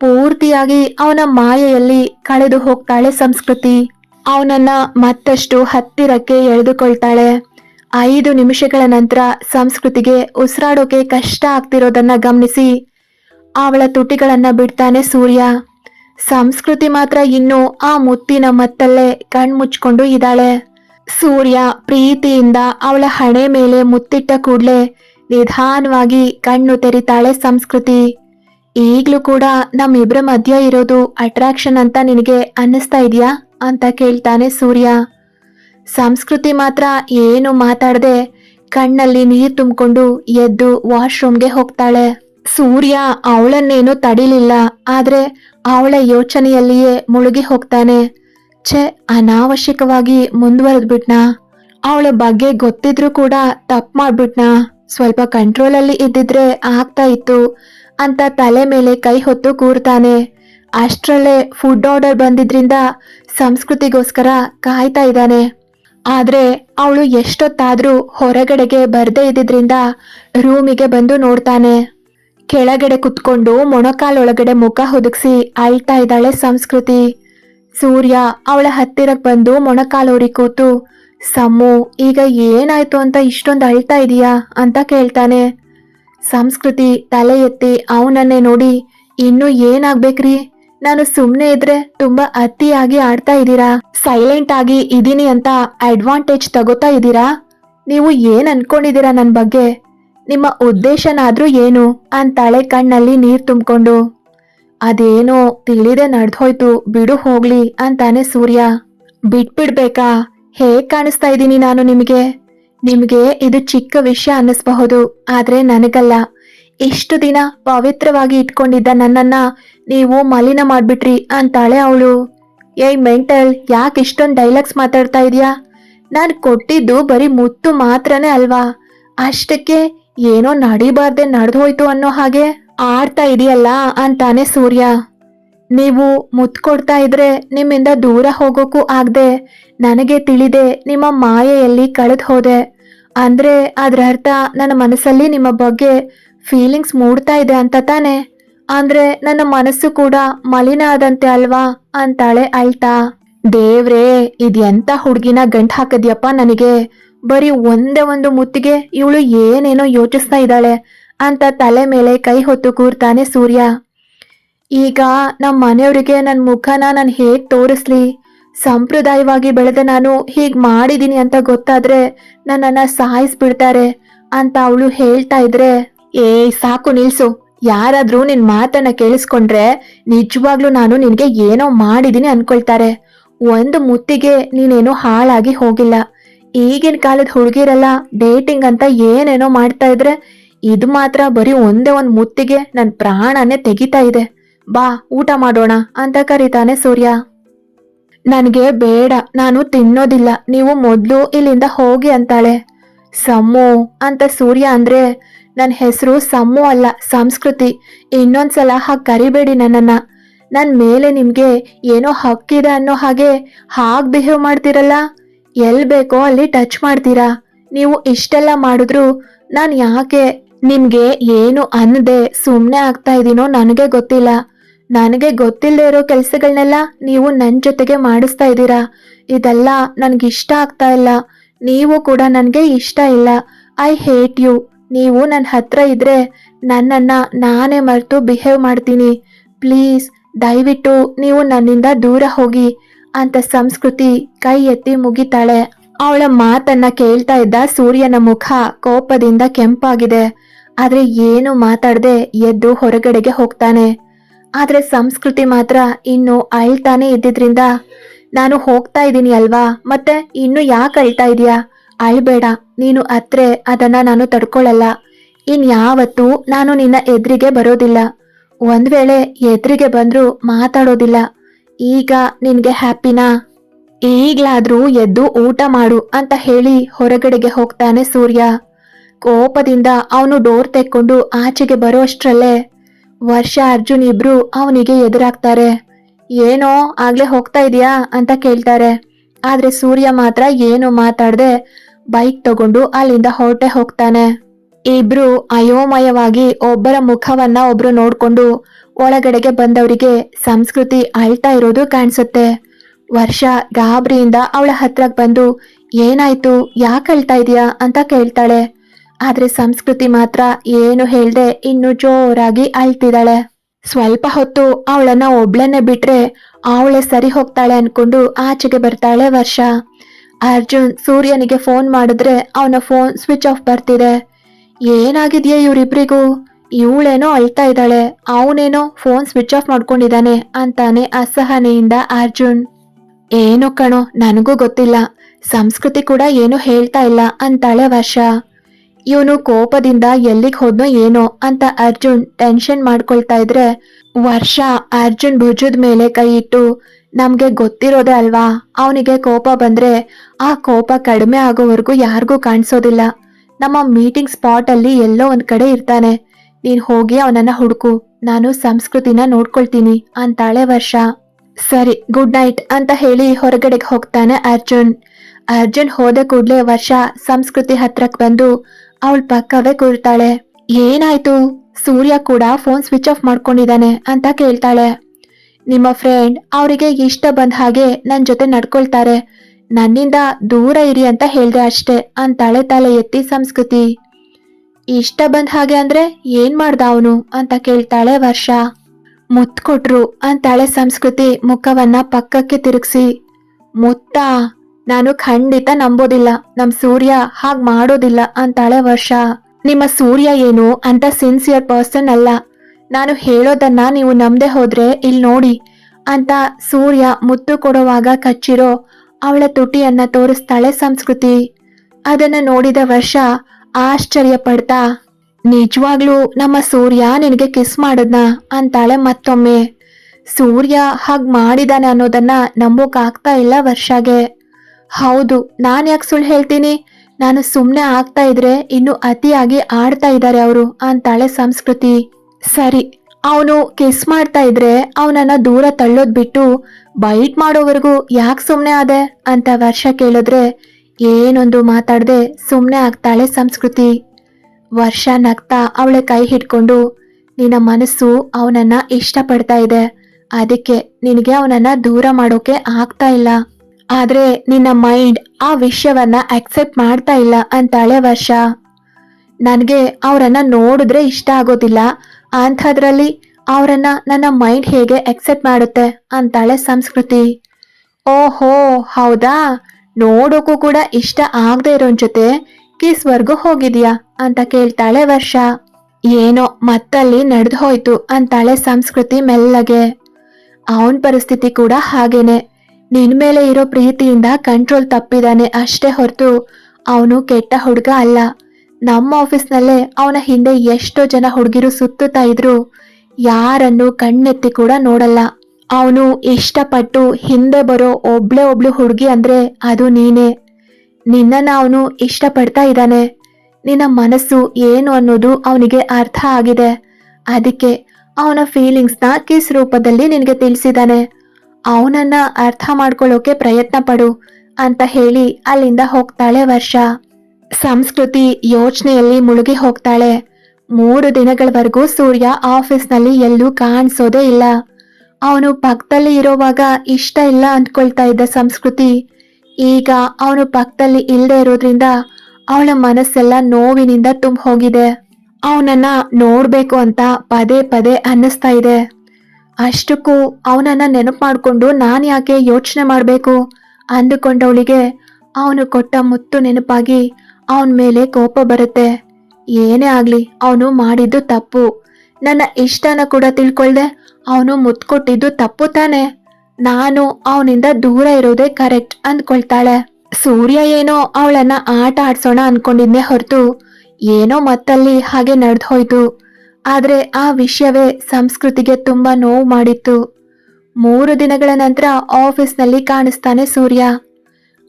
ಪೂರ್ತಿಯಾಗಿ ಅವನ ಮಾಯೆಯಲ್ಲಿ ಕಳೆದು ಹೋಗ್ತಾಳೆ ಸಂಸ್ಕೃತಿ. ಅವನನ್ನ ಮತ್ತಷ್ಟು ಹತ್ತಿರಕ್ಕೆ ಎಳೆದುಕೊಳ್ತಾಳೆ. ಐದು ನಿಮಿಷಗಳ ನಂತರ ಸಂಸ್ಕೃತಿಗೆ ಉಸಿರಾಡೋಕೆ ಕಷ್ಟ ಆಗ್ತಿರೋದನ್ನ ಗಮನಿಸಿ ಅವಳ ತುಟಿಗಳನ್ನ ಬಿಡ್ತಾನೆ ಸೂರ್ಯ. ಸಂಸ್ಕೃತಿ ಮಾತ್ರ ಇನ್ನು ಆ ಮುತ್ತಿನ ಮತ್ತಲ್ಲೇ ಕಣ್ಮುಚ್ಕೊಂಡು ಇದ್ದಾಳೆ. ಸೂರ್ಯ ಪ್ರೀತಿಯಿಂದ ಅವಳ ಹಣೆ ಮೇಲೆ ಮುತ್ತಿಟ್ಟ ಕೂಡ್ಲೆ ನಿಧಾನವಾಗಿ ಕಣ್ಣು ತೆರಿತಾಳೆ ಸಂಸ್ಕೃತಿ. ಈಗ್ಲೂ ಕೂಡ ನಮ್ಮಿಬ್ರ ಮಧ್ಯ ಇರೋದು ಅಟ್ರಾಕ್ಷನ್ ಅಂತ ನಿನಗೆ ಅನ್ನಿಸ್ತಾ ಇದೆಯಾ? ಅಂತ ಕೇಳ್ತಾನೆ ಸೂರ್ಯ. ಸಂಸ್ಕೃತಿ ಮಾತ್ರ ಏನು ಮಾತಾಡದೆ ಕಣ್ಣಲ್ಲಿ ನೀರು ತುಂಬಿಕೊಂಡು ಎದ್ದು ವಾಶ್ರೂಮ್ಗೆ ಹೋಗ್ತಾಳೆ. ಸೂರ್ಯ ಅವಳನ್ನೇನು ತಡಿಲಿಲ್ಲ, ಆದ್ರೆ ಅವಳ ಯೋಚನೆಯಲ್ಲಿಯೇ ಮುಳುಗಿ ಹೋಗ್ತಾನೆ. ಛೆ, ಅನಾವಶ್ಯಕವಾಗಿ ಮುಂದುವರೆದ್ಬಿಟ್ನಾ? ಅವಳ ಬಗ್ಗೆ ಗೊತ್ತಿದ್ರೂ ಕೂಡ ತಪ್ಪು ಮಾಡ್ಬಿಟ್ನಾ? ಸ್ವಲ್ಪ ಕಂಟ್ರೋಲಲ್ಲಿ ಇದ್ದಿದ್ರೆ ಆಗ್ತಾ ಇತ್ತು ಅಂತ ತಲೆ ಮೇಲೆ ಕೈ ಹೊತ್ತು ಕೂರ್ತಾನೆ. ಅಷ್ಟರಲ್ಲೇ ಫುಡ್ ಆರ್ಡರ್ ಬಂದಿದ್ರಿಂದ ಸಂಸ್ಕೃತಿಗೋಸ್ಕರ ಕಾಯ್ತಾ ಇದ್ದಾನೆ. ಆದ್ರೆ ಅವಳು ಎಷ್ಟೊತ್ತಾದರೂ ಹೊರಗಡೆಗೆ ಬರದೇ ಇದ್ದಿದ್ರಿಂದ ರೂಮಿಗೆ ಬಂದು ನೋಡ್ತಾನೆ. ಕೆಳಗಡೆ ಕುತ್ಕೊಂಡು ಮೊಣಕಾಲೊಳಗಡೆ ಮುಖ ಹುದುಗಿಸಿ ಅಳ್ತಾ ಇದ್ದಾಳೆ ಸಂಸ್ಕೃತಿ. ಸೂರ್ಯ ಅವಳ ಹತ್ತಿರಕ್ಕೆ ಬಂದು ಮೊಣಕಾಲೋರಿ ಕೂತು ಸಮ್ಮು ಈಗ ಏನಾಯ್ತು ಅಂತ ಇಷ್ಟೊಂದು ಅಳ್ತಾ ಇದೀಯಾ ಅಂತ ಕೇಳ್ತಾನೆ. ಸಂಸ್ಕೃತಿ ತಲೆ ಎತ್ತಿ ಅವನನ್ನೇ ನೋಡಿ, ಇನ್ನು ಏನಾಗ್ಬೇಕ್ರಿ? ನಾನು ಸುಮ್ಮನೆ ಇದ್ರೆ ತುಂಬಾ ಅತಿಯಾಗಿ ಆಡ್ತಾ ಇದ್ದೀರಾ? ಸೈಲೆಂಟ್ ಆಗಿ ಇದ್ದೀನಿ ಅಂತ ಅಡ್ವಾಂಟೇಜ್ ತಗೋತಾ ಇದ್ದೀರಾ? ನೀವು ಏನ್ ಅನ್ಕೊಂಡಿದ್ದೀರಾ ನನ್ನ ಬಗ್ಗೆ? ನಿಮ್ಮ ಉದ್ದೇಶನಾದ್ರೂ ಏನು? ಅಂತಾಳೆ ಕಣ್ಣಲ್ಲಿ ನೀರ್ ತುಂಬಿಕೊಂಡು. ಅದೇನೋ ತಿಳಿದೆ ನಡ್ದೋಯ್ತು ಬಿಡು ಹೋಗ್ಲಿ ಅಂತಾನೆ ಸೂರ್ಯ. ಬಿಟ್ಬಿಡ್ಬೇಕಾ? ಹೇಗ್ ಕಾಣಿಸ್ತಾ ಇದ್ದೀನಿ ನಾನು ನಿಮಗೆ? ನಿಮಗೆ ಇದು ಚಿಕ್ಕ ವಿಷಯ ಅನ್ನಿಸ್ಬಹುದು, ಆದ್ರೆ ನನಗಲ್ಲ. ಇಷ್ಟು ದಿನ ಪವಿತ್ರವಾಗಿ ಇಟ್ಕೊಂಡಿದ್ದ ನನ್ನನ್ನ ನೀವು ಮಲಿನ ಮಾಡ್ಬಿಟ್ರಿ ಅಂತಾಳೆ ಅವಳು. ಏಯ್ ಮೆಂಟಲ್, ಯಾಕೆ ಇಷ್ಟೊಂದು ಡೈಲಾಗ್ಸ್ ಮಾತಾಡ್ತಾ ಇದೀಯಾ? ನಾನು ಕೊಟ್ಟಿದ್ದು ಬರೀ ಮುತ್ತು ಮಾತ್ರನೇ ಅಲ್ವಾ? ಅಷ್ಟಕ್ಕೆ ಏನೋ ನಡಿಬಾರ್ದೆ ನಡೆದು ಹೋಯ್ತು ಅನ್ನೋ ಹಾಗೆ ಆಡ್ತಾ ಇದೆಯಲ್ಲ ಅಂತಾನೆ ಸೂರ್ಯ. ನೀವು ಮುತ್ತು ಕೊಡ್ತಾ ಇದ್ರೆ ನಿಮ್ಮಿಂದ ದೂರ ಹೋಗೋಕ್ಕೂ ಆಗದೆ, ನನಗೆ ತಿಳಿದೆ ನಿಮ್ಮ ಮಾಯೆಯಲ್ಲಿ ಕಳೆದು ಹೋದೆ. ಅಂದ್ರೆ ಅದ್ರ ಅರ್ಥ ನನ್ನ ಮನಸ್ಸಲ್ಲಿ ನಿಮ್ಮ ಬಗ್ಗೆ ಫೀಲಿಂಗ್ಸ್ ಮೂಡ್ತಾ ಇದೆ ಅಂತ ತಾನೆ? ಅಂದ್ರೆ ನನ್ನ ಮನಸ್ಸು ಕೂಡ ಮಲಿನ ಆದಂತೆ ಅಲ್ವಾ? ಅಂತಾಳೆ ಅಳ್ತಾ. ದೇವ್ರೇ ಇದೆಂತ ಹುಡುಗಿನ ಗಂಟು ಹಾಕದ್ಯಪ್ಪ ನನಗೆ. ಬರೀ ಒಂದೇ ಒಂದು ಮುತ್ತಿಗೆ ಇವಳು ಏನೇನೋ ಯೋಚಿಸ್ತಾ ಇದ್ದಾಳೆ ಅಂತ ತಲೆ ಮೇಲೆ ಕೈ ಹೊತ್ತು ಕೂರ್ತಾನೆ ಸೂರ್ಯ. ಈಗ ನಮ್ಮ ಮನೆಯವರಿಗೆ ನನ್ನ ಮುಖನ ನಾನು ಹೇಗೆ ತೋರಿಸ್ಲಿ? ಸಂಪ್ರದಾಯವಾಗಿ ಬೆಳೆದ ನಾನು ಹೀಗೆ ಮಾಡಿದ್ದೀನಿ ಅಂತ ಗೊತ್ತಾದ್ರೆ ನನ್ನನ್ನ ಸಾಯಿಸ್ಬಿಡ್ತಾರೆ ಅಂತ ಅವಳು ಹೇಳ್ತಾ ಇದ್ರೆ ಏ ಸಾಕು ನಿಲ್ಸು. ಯಾರಾದ್ರೂ ನಿನ್ನ ಮಾತನ್ನ ಕೇಳಿಸ್ಕೊಂಡ್ರೆ ನಿಜವಾಗ್ಲೂ ನಾನು ನಿನಗೆ ಏನೋ ಮಾಡಿದ್ದೀನಿ ಅನ್ಕೊಳ್ತಾರೆ. ಒಂದು ಮುತ್ತಿಗೆ ನೀನೇನೋ ಹಾಳಾಗಿ ಹೋಗಿಲ್ಲ. ಈಗಿನ ಕಾಲದ ಹುಡುಗಿರಲ್ಲ ಡೇಟಿಂಗ್ ಅಂತ ಏನೇನೋ ಮಾಡ್ತಾ ಇದ್ರೆ, ಇದು ಮಾತ್ರ ಬರೀ ಒಂದೇ ಒಂದು ಮುತ್ತಿಗೆ ನನ್ನ ಪ್ರಾಣನೇ ತೆಗಿತಾ ಇದೆ. ಬಾ, ಊಟ ಮಾಡೋಣ ಅಂತ ಕರೀತಾನೆ ಸೂರ್ಯ. ನನಗೆ ಬೇಡ, ನಾನು ತಿನ್ನೋದಿಲ್ಲ, ನೀವು ಮೊದ್ಲು ಇಲ್ಲಿಂದ ಹೋಗಿ ಅಂತಾಳೆ. ಸಮ್ಮು ಅಂತ ಸೂರ್ಯ ಅಂದ್ರೆ ನನ್ನ ಹೆಸರು ಸಮ್ಮು ಅಲ್ಲ, ಸಂಸ್ಕೃತಿ. ಇನ್ನೊಂದ್ಸಲ ಹಾಗೆ ಕರಿಬೇಡಿ ನನ್ನನ್ನ. ನನ್ನ ಮೇಲೆ ನಿಮಗೆ ಏನೋ ಹಕ್ಕಿದೆ ಅನ್ನೋ ಹಾಗೆ ಹಾಗೆ ಬಿಹೇವ್ ಮಾಡ್ತೀರಲ್ಲ? ಎಲ್ ಬೇಕೋ ಅಲ್ಲಿ ಟಚ್ ಮಾಡ್ತೀರಾ? ನೀವು ಇಷ್ಟೆಲ್ಲ ಮಾಡಿದ್ರು ನಾನು ಯಾಕೆ ನಿಮಗೆ ಏನು ಅನ್ನದೆ ಸುಮ್ಮನೆ ಆಗ್ತಾ ಇದೀನೋ ನನಗೆ ಗೊತ್ತಿಲ್ಲ. ನನಗೆ ಗೊತ್ತಿಲ್ಲದೆ ಇರೋ ಕೆಲಸಗಳನ್ನೆಲ್ಲ ನೀವು ನನ್ನ ಜೊತೆಗೆ ಮಾಡಿಸ್ತಾ ಇದ್ದೀರಾ? ಇದೆಲ್ಲ ನನಗೆ ಇಷ್ಟ ಆಗ್ತಾ ಇಲ್ಲ. ನೀವು ಕೂಡ ನನಗೆ ಇಷ್ಟ ಇಲ್ಲ. I hate you. ನೀವು ನನ್ನ ಹತ್ರ ಇದ್ರೆ ನನ್ನನ್ನ ನಾನೇ ಮರೆತು ಬಿಹೇವ್ ಮಾಡ್ತೀನಿ. ಪ್ಲೀಸ್, ದಯವಿಟ್ಟು ನೀವು ನನ್ನಿಂದ ದೂರ ಹೋಗಿ. ಅಂತ ಸಂಸ್ಕೃತಿ ಕೈ ಎತ್ತಿ ಮುಗಿತಾಳೆ. ಅವಳ ಮಾತನ್ನ ಕೇಳ್ತಾ ಇದ್ದ ಸೂರ್ಯನ ಮುಖ ಕೋಪದಿಂದ ಕೆಂಪಾಗಿದೆ. ಆದ್ರೆ ಏನು ಮಾತಾಡದೆ ಎದ್ದು ಹೊರಗಡೆಗೆ ಹೋಗ್ತಾನೆ. ಆದ್ರೆ ಸಂಸ್ಕೃತಿ ಮಾತ್ರ ಇನ್ನು ಅಳ್ತಾನೆ ಇದ್ದಿದ್ರಿಂದ ನಾನು ಹೋಗ್ತಾ ಇದ್ದೀನಿ ಅಲ್ವಾ? ಮತ್ತೆ ಇನ್ನು ಯಾಕೆ ಅಳ್ತಾ ಇದೀಯಾ? ಅಳ್ಬೇಡ, ನೀನು ಅತ್ರೆ ಅದನ್ನ ನಾನು ತಡ್ಕೊಳ್ಳಲ್ಲ ಇನ್ ಯಾವತ್ತೂ ನಾನು ನಿನ್ನ ಎದುರಿಗೆ ಬರೋದಿಲ್ಲ. ಒಂದ್ ವೇಳೆ ಎದುರಿಗೆ ಬಂದ್ರು ಮಾತಾಡೋದಿಲ್ಲ. ಈಗ ನಿನ್ಗೆ ಹ್ಯಾಪಿನಾ? ಈಗ್ಲಾದ್ರೂ ಎದ್ದು ಊಟ ಮಾಡು ಅಂತ ಹೇಳಿ ಹೊರಗಡೆಗೆ ಹೋಗ್ತಾನೆ ಸೂರ್ಯ. ಕೋಪದಿಂದ ಅವನು ಡೋರ್ ತೆಕ್ಕೊಂಡು ಆಚೆಗೆ ಬರೋಷ್ಟ್ರಲ್ಲೇ ವರ್ಷ ಅರ್ಜುನ್ ಇಬ್ರು ಅವನಿಗೆ ಎದುರಾಗ್ತಾರೆ. ಏನೋ ಆಗ್ಲೇ ಹೋಗ್ತಾ ಇದೀಯಾ ಅಂತ ಕೇಳ್ತಾರೆ. ಆದ್ರೆ ಸೂರ್ಯ ಮಾತ್ರ ಏನು ಮಾತಾಡದೆ ಬೈಕ್ ತಗೊಂಡು ಅಲ್ಲಿಂದ ಹೊರಟೆ ಹೋಗ್ತಾನೆ. ಇಬ್ರು ಅಯೋಮಯವಾಗಿ ಒಬ್ಬರ ಮುಖವನ್ನ ಒಬ್ರು ನೋಡ್ಕೊಂಡು ಒಳಗಡೆಗೆ ಬಂದವರಿಗೆ ಸಂಸ್ಕೃತಿ ಅಳ್ತಾ ಇರೋದು ಕಾಣಿಸುತ್ತೆ. ವರ್ಷ ಗಾಬರಿಯಿಂದ ಅವಳ ಹತ್ರಕ್ ಬಂದು, ಏನಾಯ್ತು, ಯಾಕೆ ಅಳ್ತಾ ಇದೀಯಾ ಅಂತ ಕೇಳ್ತಾಳೆ. ಆದ್ರೆ ಸಂಸ್ಕೃತಿ ಮಾತ್ರ ಏನು ಹೇಳ್ದೆ ಇನ್ನು ಜೋರಾಗಿ ಅಳ್ತಿದ್ದಾಳೆ. ಸ್ವಲ್ಪ ಹೊತ್ತು ಅವಳನ್ನ ಒಬ್ಳನ್ನೇ ಬಿಟ್ರೆ ಅವಳೆ ಸರಿ ಹೋಗ್ತಾಳೆ ಅನ್ಕೊಂಡು ಆಚೆಗೆ ಬರ್ತಾಳೆ ವರ್ಷ. ಅರ್ಜುನ್ ಸೂರ್ಯನಿಗೆ ಫೋನ್ ಮಾಡಿದ್ರೆ ಅವನ ಫೋನ್ ಸ್ವಿಚ್ ಆಫ್ ಬರ್ತಿದೆ. ಏನಾಗಿದೆಯಾ ಇವ್ರಿಬ್ರಿಗೂ? ಇವಳೇನೋ ಅಳ್ತಾ ಇದ್ದಾಳೆ, ಅವನೇನೋ ಫೋನ್ ಸ್ವಿಚ್ ಆಫ್ ಮಾಡ್ಕೊಂಡಿದ್ದಾನೆ ಅಂತಾನೆ ಅಸಹನೆಯಿಂದ ಅರ್ಜುನ್. ಏನೋ ಕಣೋ, ನನಗೂ ಗೊತ್ತಿಲ್ಲ. ಸಂಸ್ಕೃತಿ ಕೂಡ ಏನು ಹೇಳ್ತಾ ಇಲ್ಲ ಅಂತಾಳೆ ವರ್ಷ. ಇವನು ಕೋಪದಿಂದ ಎಲ್ಲಿಗೆ ಹೋದ್ನೋ ಏನೋ ಅಂತ ಅರ್ಜುನ್ ಟೆನ್ಷನ್ ಮಾಡ್ಕೊಳ್ತಾ ಇದ್ರೆ, ವರ್ಷ ಅರ್ಜುನ್ ಭುಜದ ಮೇಲೆ ಕೈ ಇಟ್ಟು, ನಮ್ಗೆ ಗೊತ್ತಿರೋದೇ ಅಲ್ವಾ? ಅವನಿಗೆ ಕೋಪ ಬಂದ್ರೆ ಆ ಕೋಪ ಕಡಿಮೆ ಆಗೋವರೆಗೂ ಯಾರಿಗೂ ಕಾಣಿಸೋದಿಲ್ಲ. ನಮ್ಮ ಮೀಟಿಂಗ್ ಸ್ಪಾಟ್ ಅಲ್ಲಿ ಎಲ್ಲೋ ಒಂದ್ ಕಡೆ ಇರ್ತಾನೆ. ನೀನ್ ಹೋಗಿ ಅವನನ್ನ ಹುಡುಕು. ನಾನು ಸಂಸ್ಕೃತಿನ ನೋಡ್ಕೊಳ್ತೀನಿ ಅಂತಾಳೆ ವರ್ಷ. ಸರಿ ಗುಡ್ ನೈಟ್ ಅಂತ ಹೇಳಿ ಹೊರಗಡೆಗೆ ಹೋಗ್ತಾನೆ ಅರ್ಜುನ್. ಅರ್ಜುನ್ ಹೋದ ಕೂಡ್ಲೆ ವರ್ಷ ಸಂಸ್ಕೃತಿ ಹತ್ರಕ್ ಬಂದು ಅವಳ ಪಕ್ಕವೇ ಕೂರ್ತಾಳೆ ಏನಾಯ್ತು? ಸೂರ್ಯ ಕೂಡ ಫೋನ್ ಸ್ವಿಚ್ ಆಫ್ ಮಾಡ್ಕೊಂಡಿದ್ದಾನೆ ಅಂತ ಕೇಳ್ತಾಳೆ. ನಿಮ್ಮ ಫ್ರೆಂಡ್ ಅವರಿಗೆ ಇಷ್ಟ ಬಂದ ಹಾಗೆ ನನ್ನ ಜೊತೆ ನಡ್ಕೊಳ್ತಾರೆ. ನನ್ನಿಂದ ದೂರ ಇರಿ ಅಂತ ಹೇಳಿದೆ ಅಷ್ಟೇ ಅಂತಾಳೆ ತಲೆ ಎತ್ತಿ ಸಂಸ್ಕೃತಿ. ಇಷ್ಟ ಬಂದ ಹಾಗೆ ಅಂದ್ರೆ ಏನ್ ಮಾಡ್ದ ಅವನು ಅಂತ ಕೇಳ್ತಾಳೆ ವರ್ಷ. ಮುತ್ ಕೊಟ್ರು ಅಂತಾಳೆ ಸಂಸ್ಕೃತಿ ಮುಖವನ್ನ ಪಕ್ಕಕ್ಕೆ ತಿರುಗಿಸಿ. ಮುತ್ತ? ನಾನು ಖಂಡಿತ ನಂಬೋದಿಲ್ಲ. ನಮ್ ಸೂರ್ಯ ಹಾಗ್ ಮಾಡೋದಿಲ್ಲ ಅಂತಾಳೆ ವರ್ಷ. ನಿಮ್ಮ ಸೂರ್ಯ ಏನು ಅಂತ ಸಿನ್ಸಿಯರ್ ಪರ್ಸನ್ ಅಲ್ಲ. ನಾನು ಹೇಳೋದನ್ನ ನೀವು ನಂಬದೆ ಹೋದ್ರೆ ಇಲ್ಲಿ ನೋಡಿ ಅಂತ ಸೂರ್ಯ ಮುತ್ತು ಕೊಡುವಾಗ ಕಚ್ಚಿರೋ ಅವಳ ತುಟಿಯನ್ನ ತೋರಿಸ್ತಾಳೆ ಸಂಸ್ಕೃತಿ. ಅದನ್ನ ನೋಡಿದ ವರ್ಷ ಆಶ್ಚರ್ಯ ಪಡ್ತಾ, ನಿಜವಾಗ್ಲೂ ನಮ್ಮ ಸೂರ್ಯ ನಿನಗೆ ಕಿಸ್ ಮಾಡದ್ನ? ಅಂತಾಳೆ ಮತ್ತೊಮ್ಮೆ. ಸೂರ್ಯ ಹಾಗ್ ಮಾಡಿದಾನೆ ಅನ್ನೋದನ್ನ ನಂಬೋಕಾಗ್ತಾ ಇಲ್ಲ ವರ್ಷಗೆ. ಹೌದು, ನಾನು ಯಾಕೆ ಸುಳ್ಳು ಹೇಳ್ತೀನಿ? ನಾನು ಸುಮ್ಮನೆ ಆಗ್ತಾ ಇದ್ರೆ ಇನ್ನು ಅತಿಯಾಗಿ ಆಡ್ತಾ ಇದ್ದಾರೆ ಅವರು ಅಂತಾಳೆ ಸಂಸ್ಕೃತಿ. ಸರಿ, ಅವನು ಕಿಸ್ ಮಾಡ್ತಾ ಇದ್ರೆ ಅವನನ್ನ ದೂರ ತಳ್ಳೋದ್ ಬಿಟ್ಟು ಬೈಟ್ ಮಾಡೋವರೆಗೂ ಯಾಕೆ ಸುಮ್ಮನೆ ಆದೆ ಅಂತ ವರ್ಷ ಕೇಳಿದ್ರೆ ಏನೊಂದು ಮಾತಾಡದೆ ಸುಮ್ಮನೆ ಆಗ್ತಾಳೆ ಸಂಸ್ಕೃತಿ. ವರ್ಷ ನಗ್ತಾ ಅವಳ ಕೈ ಹಿಡ್ಕೊಂಡು, ನಿನ್ನ ಮನಸ್ಸು ಅವನನ್ನ ಇಷ್ಟಪಡ್ತಾ ಇದೆ, ಅದಕ್ಕೆ ನಿನಗೆ ಅವನನ್ನ ದೂರ ಮಾಡೋಕೆ ಆಗ್ತಾ ಇಲ್ಲ. ಆದ್ರೆ ನಿನ್ನ ಮೈಂಡ್ ಆ ವಿಷಯವನ್ನ ಅಕ್ಸೆಪ್ಟ್ ಮಾಡ್ತಾ ಇಲ್ಲ ಅಂತಾಳೆ ವರ್ಷ. ನನಗೆ ಅವರನ್ನ ನೋಡಿದ್ರೆ ಇಷ್ಟ ಆಗೋದಿಲ್ಲ. ಅಂಥದ್ರಲ್ಲಿ ಅವರನ್ನ ನನ್ನ ಮೈಂಡ್ ಹೇಗೆ ಅಕ್ಸೆಪ್ಟ್ ಮಾಡುತ್ತೆ ಅಂತಾಳೆ ಸಂಸ್ಕೃತಿ. ಓಹೋ, ಹೌದಾ? ನೋಡೋಕ್ಕೂ ಕೂಡ ಇಷ್ಟ ಆಗದೆ ಇರೋನ್ ಜೊತೆ ಕಿಸ್ವರ್ಗೂ ಹೋಗಿದ್ಯಾ ಅಂತ ಕೇಳ್ತಾಳೆ ವರ್ಷ. ಏನೋ ಮತ್ತಲ್ಲಿ ನಡೆದು ಹೋಯ್ತು ಅಂತಾಳೆ ಸಂಸ್ಕೃತಿ ಮೆಲ್ಲಗೆ. ಅವನ್ ಪರಿಸ್ಥಿತಿ ಕೂಡ ಹಾಗೇನೆ. ನಿನ್ ಮೇಲೆ ಇರೋ ಪ್ರೀತಿಯಿಂದ ಕಂಟ್ರೋಲ್ ತಪ್ಪಿದಾನೆ ಅಷ್ಟೇ ಹೊರತು ಅವನು ಕೆಟ್ಟ ಹುಡುಗ ಅಲ್ಲ. ನಮ್ಮ ಆಫೀಸ್ನಲ್ಲೇ ಅವನ ಹಿಂದೆ ಎಷ್ಟೋ ಜನ ಹುಡುಗಿರು ಸುತ್ತುತ್ತಾ ಇದ್ರು. ಯಾರನ್ನು ಕಣ್ಣೆತ್ತಿ ಕೂಡ ನೋಡಲ್ಲ. ಅವನು ಇಷ್ಟಪಟ್ಟು ಹಿಂದೆ ಬರೋ ಒಬ್ಳೆ ಒಬ್ಳು ಹುಡುಗಿ ಅಂದ್ರೆ ಅದು ನೀನೇ. ನಿನ್ನನ್ನ ಅವನು ಇಷ್ಟಪಡ್ತಾ ಇದ್ದಾನೆ. ನಿನ್ನ ಮನಸ್ಸು ಏನು ಅನ್ನೋದು ಅವನಿಗೆ ಅರ್ಥ ಆಗಿದೆ. ಅದಕ್ಕೆ ಅವನ ಫೀಲಿಂಗ್ಸ್ನ ಕಿಸ್ ರೂಪದಲ್ಲಿ ನಿನಗೆ ತಿಳಿಸಿದಾನೆ ಅವನನ್ನ ಅರ್ಥ ಮಾಡ್ಕೊಳ್ಳೋಕೆ ಪ್ರಯತ್ನ ಪಡು ಅಂತ ಹೇಳಿ ಅಲ್ಲಿಂದ ಹೋಗ್ತಾಳೆ ವರ್ಷ. ಸಂಸ್ಕೃತಿ ಯೋಚನೆಯಲ್ಲಿ ಮುಳುಗಿ ಹೋಗ್ತಾಳೆ. ಮೂರು ದಿನಗಳವರೆಗೂ ಸೂರ್ಯ ಆಫೀಸ್ನಲ್ಲಿ ಎಲ್ಲೂ ಕಾಣಿಸೋದೇ ಇಲ್ಲ. ಅವನು ಪಕ್ಕದಲ್ಲಿ ಇರೋವಾಗ ಇಷ್ಟ ಇಲ್ಲ ಅಂದ್ಕೊಳ್ತಾ ಇದ್ದ ಸಂಸ್ಕೃತಿ. ಈಗ ಅವನು ಪಕ್ಕದಲ್ಲಿ ಇಲ್ಲದೆ ಇರೋದ್ರಿಂದ ಅವಳ ಮನಸ್ಸೆಲ್ಲ ನೋವಿನಿಂದ ತುಂಬ ಹೋಗಿದೆ ಅವನನ್ನ ನೋಡ್ಬೇಕು ಅಂತ ಪದೇ ಪದೇ ಅನ್ನಿಸ್ತಾ ಇದೆ. ಅಷ್ಟಕ್ಕೂ ಅವನನ್ನ ನೆನಪು ಮಾಡಿಕೊಂಡು ನಾನು ಯಾಕೆ ಯೋಚನೆ ಮಾಡಬೇಕು? ಅಂದುಕೊಂಡವಳಿಗೆ ಅವನು ಕೊಟ್ಟ ಮುತ್ತು ನೆನಪಾಗಿ ಅವನ ಮೇಲೆ ಕೋಪ ಬರುತ್ತೆ. ಏನೇ ಆಗಲಿ, ಅವನು ಮಾಡಿದ್ದು ತಪ್ಪು. ನನ್ನ ಇಷ್ಟನ ಕೂಡ ತಿಳ್ಕೊಳ್ದೆ ಅವನು ಮುತ್ತು ಕೊಟ್ಟಿದ್ದು ತಪ್ಪು ತಾನೆ. ನಾನು ಅವನಿಂದ ದೂರ ಇರೋದೇ ಕರೆಕ್ಟ್ ಅಂದ್ಕೊಳ್ತಾಳೆ. ಸೂರ್ಯ ಏನೋ ಅವಳನ್ನ ಆಟ ಆಡ್ಸೋಣ ಅನ್ಕೊಂಡಿದ್ದೆ ಹೊರತು ಏನೋ ಮತ್ತಲ್ಲಿ ಹಾಗೆ ನಡೆದು ಹೋಯ್ತು ಆದ್ರೆ ಆ ವಿಷಯವೇ ಸಂಸ್ಕೃತಿಗೆ ತುಂಬ ನೋವು ಮಾಡಿತ್ತು. ಮೂರು ದಿನಗಳ ನಂತರ ಆಫೀಸ್ನಲ್ಲಿ ಕಾಣಿಸ್ತಾನೆ ಸೂರ್ಯ.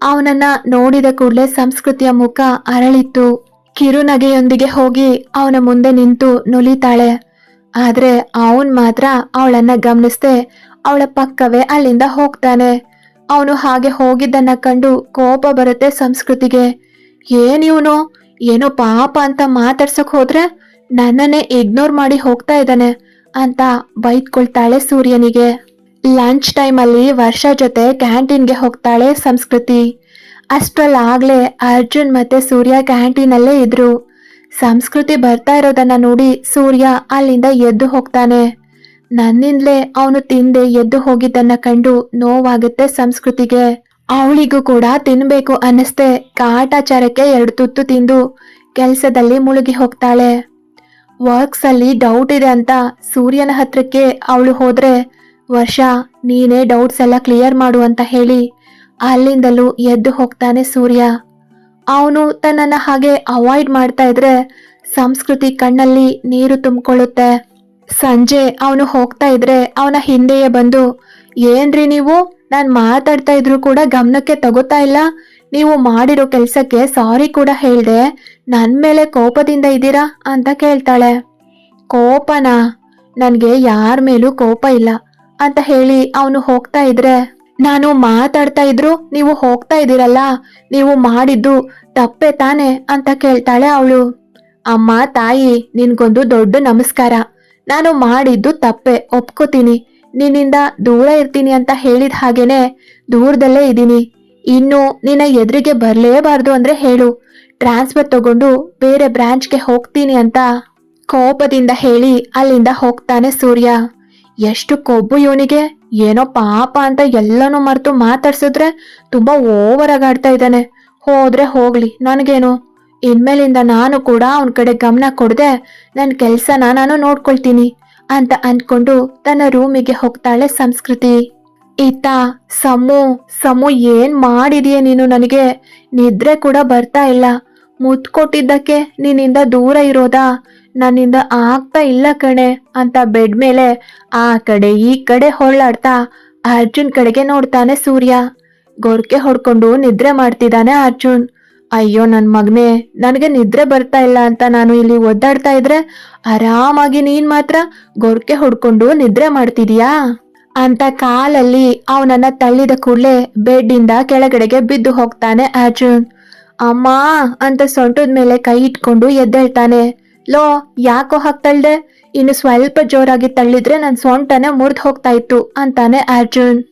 ಅವನನ್ನ ನೋಡಿದ ಕೂಡಲೇ ಸಂಸ್ಕೃತಿಯ ಮುಖ ಅರಳಿತ್ತು. ಕಿರುನಗೆಯೊಂದಿಗೆ ಹೋಗಿ ಅವನ ಮುಂದೆ ನಿಂತು ನುಲಿತಾಳೆ. ಆದರೆ ಅವನ್ ಮಾತ್ರ ಅವಳನ್ನ ಗಮನಿಸದೆ ಅವಳ ಪಕ್ಕವೇ ಅಲ್ಲಿಂದ ಹೋಗ್ತಾನೆ. ಅವನು ಹಾಗೆ ಹೋಗಿದ್ದನ್ನ ಕಂಡು ಕೋಪ ಬರುತ್ತೆ ಸಂಸ್ಕೃತಿಗೆ. ಏನ್ ಇವನು? ಏನೋ ಪಾಪ ಅಂತ ಮಾತಾಡ್ಸಕ್ ಹೋದ್ರೆ ನನ್ನನ್ನೇ ಇಗ್ನೋರ್ ಮಾಡಿ ಹೋಗ್ತಾ ಇದ್ದಾನೆ ಅಂತ ಬೈದ್ಕೊಳ್ತಾಳೆ ಸೂರ್ಯನಿಗೆ. ಲಂಚ್ ಟೈಮಲ್ಲಿ ವರ್ಷ ಜೊತೆ ಕ್ಯಾಂಟೀನ್ಗೆ ಹೋಗ್ತಾಳೆ ಸಂಸ್ಕೃತಿ. ಅಷ್ಟ್ರಲ್ಲಾಗ್ಲೇ ಅರ್ಜುನ್ ಮತ್ತೆ ಸೂರ್ಯ ಕ್ಯಾಂಟೀನಲ್ಲೇ ಇದ್ರು. ಸಂಸ್ಕೃತಿ ಬರ್ತಾ ಇರೋದನ್ನ ನೋಡಿ ಸೂರ್ಯ ಅಲ್ಲಿಂದ ಎದ್ದು ಹೋಗ್ತಾನೆ. ನನ್ನಿಂದಲೇ ಅವನು ತಿಂದೆ ಎದ್ದು ಹೋಗಿದ್ದನ್ನ ಕಂಡು ನೋವಾಗುತ್ತೆ ಸಂಸ್ಕೃತಿಗೆ. ಅವಳಿಗೂ ಕೂಡ ತಿನ್ಬೇಕು ಅನ್ನಿಸ್ತೆ. ಕಾಟಾಚಾರಕ್ಕೆ ಎರಡು ತುತ್ತು ತಿಂದು ಕೆಲಸದಲ್ಲಿ ಮುಳುಗಿ ಹೋಗ್ತಾಳೆ. ವರ್ಕ್ಸ್ ಅಲ್ಲಿ ಡೌಟ್ ಇದೆ ಅಂತ ಸೂರ್ಯನ ಹತ್ರಕ್ಕೆ ಅವಳು ಹೋದ್ರೆ, ವರ್ಷ, ನೀನೇ ಡೌಟ್ಸ್ ಎಲ್ಲ ಕ್ಲಿಯರ್ ಮಾಡು ಅಂತ ಹೇಳಿ ಅಲ್ಲಿಂದಲೂ ಎದ್ದು ಹೋಗ್ತಾನೆ ಸೂರ್ಯ. ಅವನು ತನ್ನನ್ನ ಹಾಗೆ ಅವಾಯ್ಡ್ ಮಾಡ್ತಾ ಇದ್ರೆ ಸಂಸ್ಕೃತಿ ಕಣ್ಣಲ್ಲಿ ನೀರು ತುಂಬಿಕೊಳ್ಳುತ್ತೆ. ಸಂಜೆ ಅವನು ಹೋಗ್ತಾ ಇದ್ರೆ ಅವನ ಹಿಂದೆಯೇ ಬಂದು, ಏನ್ರಿ ನೀವು? ನಾನು ಮಾತಾಡ್ತಾ ಇದ್ರು ಕೂಡ ಗಮನಕ್ಕೆ ತಗೋತಾ ಇಲ್ಲ. ನೀವು ಮಾಡಿರೋ ಕೆಲಸಕ್ಕೆ ಸಾರಿ ಕೂಡ ಹೇಳ್ದೆ ನನ್ನ ಮೇಲೆ ಕೋಪದಿಂದ ಇದ್ದೀರಾ ಅಂತ ಕೇಳ್ತಾಳೆ. ಕೋಪನಾ? ನನಗೆ ಯಾರ ಮೇಲೂ ಕೋಪ ಇಲ್ಲ ಅಂತ ಹೇಳಿ ಅವನು ಹೋಗ್ತಾ ಇದ್ರೆ. ನಾನು ಮಾತಾಡ್ತಾ ಇದ್ರು ನೀವು ಹೋಗ್ತಾ ಇದ್ದೀರಲ್ಲ, ನೀವು ಮಾಡಿದ್ದು ತಪ್ಪೆ ತಾನೆ ಅಂತ ಕೇಳ್ತಾಳೆ ಅವಳು. ಅಮ್ಮ, ತಾಯಿ, ನಿನ್ಗೊಂದು ದೊಡ್ಡ ನಮಸ್ಕಾರ. ನಾನು ಮಾಡಿದ್ದು ತಪ್ಪೆ, ಒಪ್ಕೋತೀನಿ. ನಿನ್ನಿಂದ ದೂರ ಇರ್ತೀನಿ ಅಂತ ಹೇಳಿದ ಹಾಗೇನೆ ದೂರದಲ್ಲೇ ಇದ್ದೀನಿ. ಇನ್ನು ನಿನ್ನ ಎದುರಿಗೆ ಬರಲೇಬಾರ್ದು ಅಂದ್ರೆ ಹೇಳು. ಟ್ರಾನ್ಸ್ಫರ್ ತಗೊಂಡು ಬೇರೆ ಬ್ರಾಂಚ್ಗೆ ಹೋಗ್ತೀನಿ ಅಂತ ಕೋಪದಿಂದ ಹೇಳಿ ಅಲ್ಲಿಂದ ಹೋಗ್ತಾನೆ ಸೂರ್ಯ. ಎಷ್ಟು ಕೊಬ್ಬು ಇವನಿಗೆ? ಏನೋ ಪಾಪ ಅಂತ ಎಲ್ಲನೂ ಮರೆತು ಮಾತಾಡ್ಸಿದ್ರೆ ತುಂಬಾ ಓವರ್ ಆಗಾಡ್ತಾ ಇದ್ದಾನೆ. ಹೋದ್ರೆ ಹೋಗ್ಲಿ, ನನಗೇನು? ಇನ್ಮೇಲಿಂದ ನಾನು ಕೂಡ ಅವನ ಕಡೆ ಗಮನ ಕೊಡದೆ ನನ್ನ ಕೆಲಸನ ನಾನು ನೋಡ್ಕೊಳ್ತೀನಿ ಅಂತ ಅಂದ್ಕೊಂಡು ತನ್ನ ರೂಮಿಗೆ ಹೋಗ್ತಾಳೆ ಸಂಸ್ಕೃತಿ. ಇತ್ತ ಸಮು ಸಮು, ಏನ್ ಮಾಡಿದೀಯ ನೀನು ನನಗೆ? ನಿದ್ರೆ ಕೂಡ ಬರ್ತಾ ಇಲ್ಲ. ಮುತ್ಕೊಟ್ಟಿದ್ದಕ್ಕೆ ನಿನ್ನಿಂದ ದೂರ ಇರೋದಾ? ನನ್ನಿಂದ ಆಗ್ತಾ ಇಲ್ಲ ಕಣೆ ಅಂತ ಬೆಡ್ ಮೇಲೆ ಆ ಕಡೆ ಈ ಕಡೆ ಹೊಳ್ಳಾಡ್ತಾ ಅರ್ಜುನ್ ಕಡೆಗೆ ನೋಡ್ತಾನೆ ಸೂರ್ಯ. ಗೊರ್ಕೆ ಹೊಡ್ಕೊಂಡು ನಿದ್ರೆ ಮಾಡ್ತಿದ್ದಾನೆ ಅರ್ಜುನ್. ಅಯ್ಯೋ ನನ್ ಮಗನೇ, ನನಗೆ ನಿದ್ರೆ ಬರ್ತಾ ಇಲ್ಲ ಅಂತ ನಾನು ಇಲ್ಲಿ ಒದ್ದಾಡ್ತಾ ಇದ್ರೆ ಆರಾಮಾಗಿ ನೀನ್ ಮಾತ್ರ ಗೊರ್ಕೆ ಹೊಡ್ಕೊಂಡು ನಿದ್ರೆ ಮಾಡ್ತಿದೀಯಾ? ಅಂತ ಕಾಲಲ್ಲಿ ಅವನನ್ನ ತಳ್ಳಿದ ಕೂಡಲೇ ಬೆಡ್ಡಿಂದ ಕೆಳಗಡೆಗೆ ಬಿದ್ದು ಹೋಗ್ತಾನೆ ಅರ್ಜುನ್. ಅಮ್ಮ ಅಂತ ಸೊಂಟದ ಮೇಲೆ ಕೈ ಇಟ್ಕೊಂಡು ಎದ್ದೇಳ್ತಾನೆ. ಲೋ, ಯಾಕೋ ಹಾಕ್ತಳ್ದೆ ಇನ್ನು ಸ್ವಲ್ಪ ಜೋರಾಗಿ ತಳ್ಳಿದ್ರೆ ನನ್ನ ಸೊಂಟನೆ ಮುರಿದು ಹೋಗ್ತಾ ಇತ್ತು ಅಂತಾನೆ ಅರ್ಜುನ್.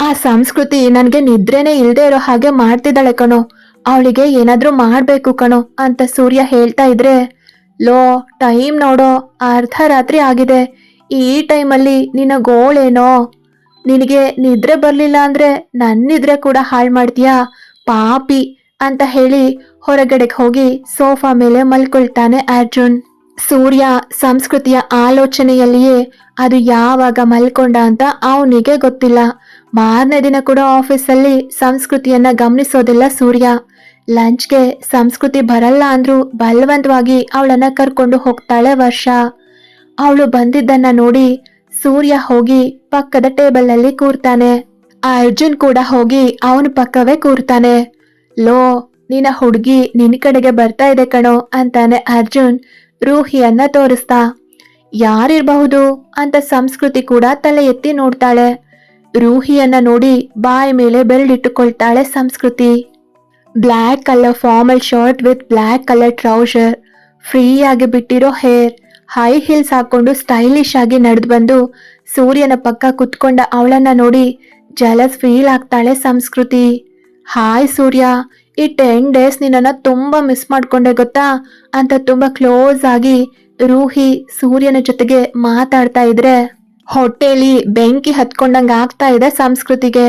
ಆ ಸಂಸ್ಕೃತಿ ನನಗೆ ನಿದ್ರೆನೆ ಇಲ್ದೇ ಇರೋ ಹಾಗೆ ಮಾಡ್ತಿದ್ದಾಳೆ ಕಣೋ. ಅವಳಿಗೆ ಏನಾದರೂ ಮಾಡಬೇಕು ಕಣೋ ಅಂತ ಸೂರ್ಯ ಹೇಳ್ತಾ ಇದ್ರೆ, ಲೋ, ಟೈಮ್ ನೋಡೋ, ಅರ್ಧ ರಾತ್ರಿ ಆಗಿದೆ. ಈ ಟೈಮಲ್ಲಿ ನಿನ್ನ ಗೋಳೇನೋ? ನಿನಗೆ ನಿದ್ರೆ ಬರಲಿಲ್ಲ ಅಂದ್ರೆ ನನ್ನ ನಿದ್ರೆ ಕೂಡ ಹಾಳು ಮಾಡ್ತೀಯಾ? ಪಾಪಿ ಅಂತ ಹೇಳಿ ಹೊರಗಡೆಗೆ ಹೋಗಿ ಸೋಫಾ ಮೇಲೆ ಮಲ್ಕೊಳ್ತಾನೆ ಅರ್ಜುನ್. ಸೂರ್ಯ ಸಂಸ್ಕೃತಿಯ ಆಲೋಚನೆಯಲ್ಲಿಯೇ ಅದು ಯಾವಾಗ ಮಲ್ಕೊಂಡ ಅಂತ ಅವನಿಗೆ ಗೊತ್ತಿಲ್ಲ. ಮಾರನೇ ದಿನ ಕೂಡ ಆಫೀಸಲ್ಲಿ ಸಂಸ್ಕೃತಿಯನ್ನ ಗಮನಿಸೋದಿಲ್ಲ ಸೂರ್ಯ. ಲಂಚ್ಗೆ ಸಂಸ್ಕೃತಿ ಬರಲ್ಲ ಅಂದ್ರೂ ಬಲವಂತವಾಗಿ ಅವಳನ್ನ ಕರ್ಕೊಂಡು ಹೋಗ್ತಾಳೆ ವರ್ಷ. ಅವಳು ಬಂದಿದ್ದನ್ನ ನೋಡಿ ಸೂರ್ಯ ಹೋಗಿ ಪಕ್ಕದ ಟೇಬಲ್ ಅಲ್ಲಿ ಕೂರ್ತಾನೆ ಅರ್ಜುನ್ ಕೂಡ ಹೋಗಿ ಅವನ ಪಕ್ಕವೇ ಕೂರ್ತಾನೆ. ಲೋ, ನಿನ್ನ ಹುಡುಗಿ ನಿನ್ ಕಡೆಗೆ ಬರ್ತಾ ಇದೆ ಕಣೋ ಅಂತಾನೆ ಅರ್ಜುನ್ ರೂಹಿಯನ್ನ ತೋರಿಸ್ತಾ. ಯಾರಿರ್ಬಹುದು ಅಂತ ಸಂಸ್ಕೃತಿ ಕೂಡ ತಲೆ ಎತ್ತಿ ನೋಡ್ತಾಳೆ. ರೂಹಿಯನ್ನ ನೋಡಿ ಬಾಯಿ ಮೇಲೆ ಬೆರಳಿಟ್ಟುಕೊಳ್ತಾಳೆ Sanskriti. Black colour formal shirt with black colour trouser. Free ಆಗಿ ಬಿಟ್ಟಿರೋ ಹೇರ್. ಹೈ ಹೀಲ್ಸ್ ಹಾಕೊಂಡು ಸ್ಟೈಲಿಶ್ ಆಗಿ ನಡೆದು ಬಂದು ಸೂರ್ಯನ ಪಕ್ಕ ಕುತ್ಕೊಂಡ ಅವಳನ್ನ ನೋಡಿ ಜಲಸ್ ಫೀಲ್ ಆಗ್ತಾಳೆ ಸಂಸ್ಕೃತಿ. ಹಾಯ್ ಸೂರ್ಯ, ಈ ಟೆನ್ ಡೇಸ್ ನಿನ್ನನ್ನು ತುಂಬಾ ಮಿಸ್ ಮಾಡ್ಕೊಂಡೆ ಗೊತ್ತಾ? ಅಂತ ತುಂಬಾ ಕ್ಲೋಸ್ ಆಗಿ ರೂಹಿ ಸೂರ್ಯನ ಜೊತೆಗೆ ಮಾತಾಡ್ತಾ ಇದ್ರೆ, ಹೊಟ್ಟೆಲಿ ಬೆಂಕಿ ಹತ್ಕೊಂಡಂಗ ಆಗ್ತಾ ಇದೆ ಸಂಸ್ಕೃತಿಗೆ.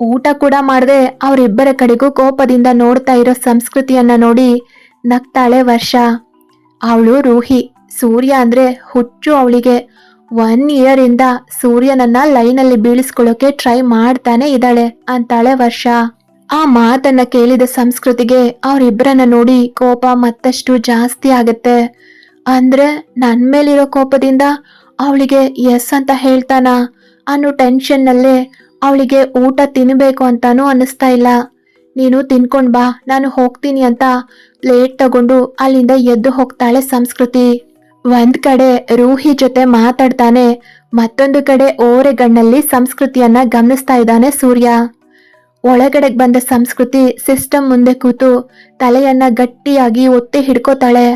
ಊಟ ಕೂಡ ಮಾಡದೆ ಅವರಿಬ್ಬರ ಕಡೆಗೂ ಕೋಪದಿಂದ ನೋಡ್ತಾ ಇರೋ ಸಂಸ್ಕೃತಿಯನ್ನ ನೋಡಿ ನಗ್ತಾಳೆ ವರ್ಷ. ಅವಳು ರೂಹಿ. ಸೂರ್ಯ ಅಂದ್ರೆ ಹುಚ್ಚು ಅವಳಿಗೆ ಒನ್ ಇಯರ್ ಇಂದ ಸೂರ್ಯನನ್ನ ಲೈನಲ್ಲಿ ಬೀಳಿಸ್ಕೊಳ್ಳೋಕೆ ಟ್ರೈ ಮಾಡ್ತಾನೆ ಇದ್ದಾಳೆ ಅಂತಾಳೆ ವರ್ಷ. ಆ ಮಾತನ್ನ ಕೇಳಿದ ಸಂಸ್ಕೃತಿಗೆ ಅವರಿಬ್ಬರನ್ನ ನೋಡಿ ಕೋಪ ಮತ್ತಷ್ಟು ಜಾಸ್ತಿ ಆಗತ್ತೆ. ಅಂದ್ರೆ ನನ್ ಮೇಲಿರೋ ಕೋಪದಿಂದ ಅವಳಿಗೆ ಎಸ್ ಅಂತ ಹೇಳ್ತಾನ ಅನ್ನೋ ಟೆನ್ಷನ್ನಲ್ಲೇ ಅವಳಿಗೆ ಊಟ ತಿನ್ಬೇಕು ಅಂತಾನೂ ಅನ್ನಿಸ್ತಾ ಇಲ್ಲ. ನೀನು ತಿನ್ಕೊಂಡ್ ಬಾ, ನಾನು ಹೋಗ್ತೀನಿ ಅಂತ ಪ್ಲೇಟ್ ತಗೊಂಡು ಅಲ್ಲಿಂದ ಎದ್ದು ಹೋಗ್ತಾಳೆ ಸಂಸ್ಕೃತಿ. ಒಂದ್ ಕಡೆ ರೂಹಿ ಜೊತೆ ಮಾತಾಡ್ತಾನೆ, ಮತ್ತೊಂದು ಕಡೆ ಓರೆಗಣ್ಣಲ್ಲಿ ಸಂಸ್ಕೃತಿಯನ್ನ ಗಮನಿಸ್ತಾ ಇದ್ದಾನೆ ಸೂರ್ಯ. ಒಳಗಡೆ ಬಂದ ಸಂಸ್ಕೃತಿ ಸಿಸ್ಟಮ್ ಮುಂದೆ ಕೂತು ತಲೆಯನ್ನ ಗಟ್ಟಿಯಾಗಿ ಒತ್ತಿ ಹಿಡ್ಕೋತಾಳೆ.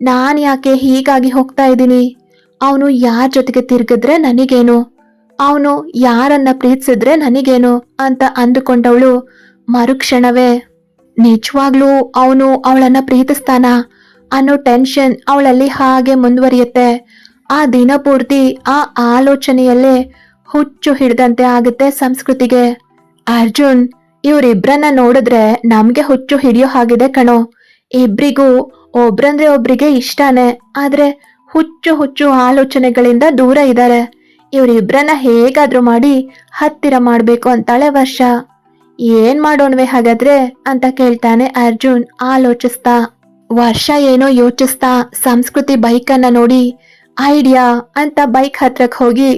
ನಾನು ಯಾಕೆ ಹೀಗಾಗಿ ಹೋಗ್ತಾ ಇದ್ದೀನಿ? ಅವನು ಯಾರ ಜೊತೆಗೆ ತಿರುಗಿದ್ರೆ ನನಗೇನು? ಅವನು ಯಾರನ್ನ ಪ್ರೀತಿಸಿದ್ರೆ ನನಗೇನು ಅಂತ ಅಂದುಕೊಂಡವಳು ಮರುಕ್ಷಣವೇ. ನಿಜವಾಗ್ಲೂ ಅವನು ಅವಳನ್ನ ಪ್ರೀತಿಸ್ತಾನ? ಅನ್ನೋ ಟೆನ್ಷನ್ ಅವಳಲ್ಲಿ ಹಾಗೆ ಮುಂದುವರಿಯುತ್ತೆ. ಆ ದಿನ ಪೂರ್ತಿ ಆ ಆಲೋಚನೆಯಲ್ಲೇ ಹುಚ್ಚು ಹಿಡ್ದಂತೆ ಆಗುತ್ತೆ ಸಂಸ್ಕೃತಿಗೆ. ಅರ್ಜುನ್ ಇವರಿಬ್ಬರನ್ನ ನೋಡಿದ್ರೆ ನಮ್ಗೆ ಹುಚ್ಚು ಹಿಡಿಯೋ ಹಾಗಿದೆ ಕಣೋ. ಇಬ್ರಿಗೂ ಒಬ್ರಂದ್ರೆ ಒಬ್ರಿಗೆ ಇಷ್ಟಾನೆ, ಆದ್ರೆ ಹುಚ್ಚು ಹುಚ್ಚು ಆಲೋಚನೆಗಳಿಂದ ದೂರ ಇದ್ದಾರೆ ಇವರಿಬ್ಬರನ್ನ ಹೇಗಾದ್ರೂ ಮಾಡಿ ಹತ್ತಿರ ಮಾಡ್ಬೇಕು ಅಂತಾಳೆ ವರ್ಷ. ಏನ್ ಮಾಡೋಣವೆ ಹಾಗಾದ್ರೆ ಅಂತ ಕೇಳ್ತಾನೆ ಅರ್ಜುನ್ ಆಲೋಚಿಸ್ತಾ. ವರ್ಷ ಏನೋ ಯೋಚಿಸ್ತಾ ಸಂಸ್ಕೃತಿ ಬೈಕನ್ನ ನೋಡಿ, ಐಡಿಯಾ ಅಂತ ಬೈಕ್ ಹತ್ರಕ್ಕೆ ಹೋಗಿ